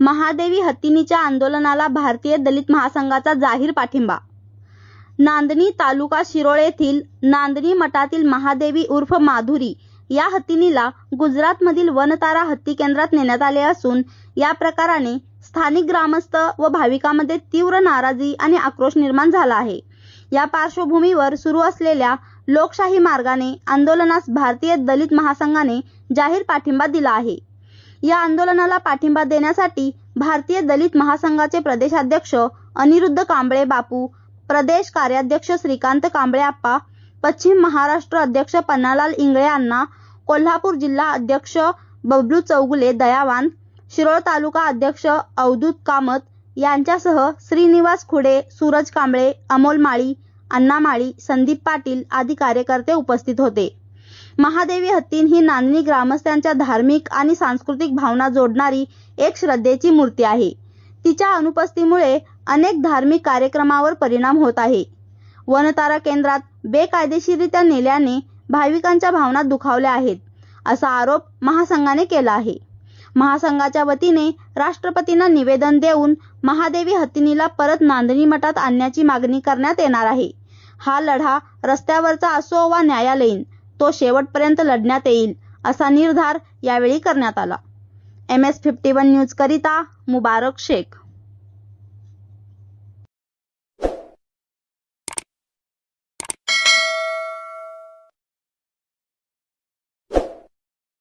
महादेवी हत्तीनीच्या आंदोलनाला भारतीय दलित महासंघाचा जाहीर पाठिंबा. नांदणी तालुका शिरोळ येथील नांदणी मठातील महादेवी उर्फ माधुरी या हत्तीनीला गुजरातमधील वनतारा हत्ती केंद्रात नेण्यात आले असून या प्रकाराने स्थानिक ग्रामस्थ व भाविकांमध्ये तीव्र नाराजी आणि आक्रोश निर्माण झाला आहे. या पार्श्वभूमीवर सुरू असलेल्या लोकशाही मार्गाने आंदोलनास भारतीय दलित महासंघाने जाहीर पाठिंबा दिला आहे. या आंदोलनाला पाठिंबा देण्यासाठी भारतीय दलित महासंघाचे प्रदेशाध्यक्ष अनिरुद्ध कांबळे बापू प्रदेश कार्याध्यक्ष श्रीकांत कांबळे आप्पा पश्चिम महाराष्ट्र अध्यक्ष पन्नालाल इंगळे अण्णा कोल्हापूर जिल्हा अध्यक्ष बबलू चौगुले दयावान शिरोळ तालुका अध्यक्ष अवधूत कामत यांच्यासह श्रीनिवास खुडे सूरज कांबळे अमोल माळी अण्णा माळी संदीप पाटील आदी कार्यकर्ते उपस्थित होते. महादेवी हत्तीन ही नांदणी ग्रामस्थांच्या धार्मिक आणि सांस्कृतिक भावना जोडणारी एक श्रद्धेची मूर्ती आहे. तिच्या अनुपस्थितीमुळे अनेक धार्मिक कार्यक्रमावर परिणाम होत आहे. वनतारा केंद्रात बेकायदेशीररित्या नेल्याने भाविकांच्या भावना दुखावल्या आहेत असा आरोप महासंघाने केला आहे. महासंघाच्या वतीने राष्ट्रपतींना निवेदन देऊन महादेवी हत्तीनीला परत नांदणी मठात आणण्याची मागणी करण्यात येणार आहे. हा लढा रस्त्यावरचा असो वा न्यायालयीन तो शेवटपर्यंत लढण्यात येईल असा निर्धार यावेळी करण्यात आला. M S fifty one news करिता मुबारक शेख.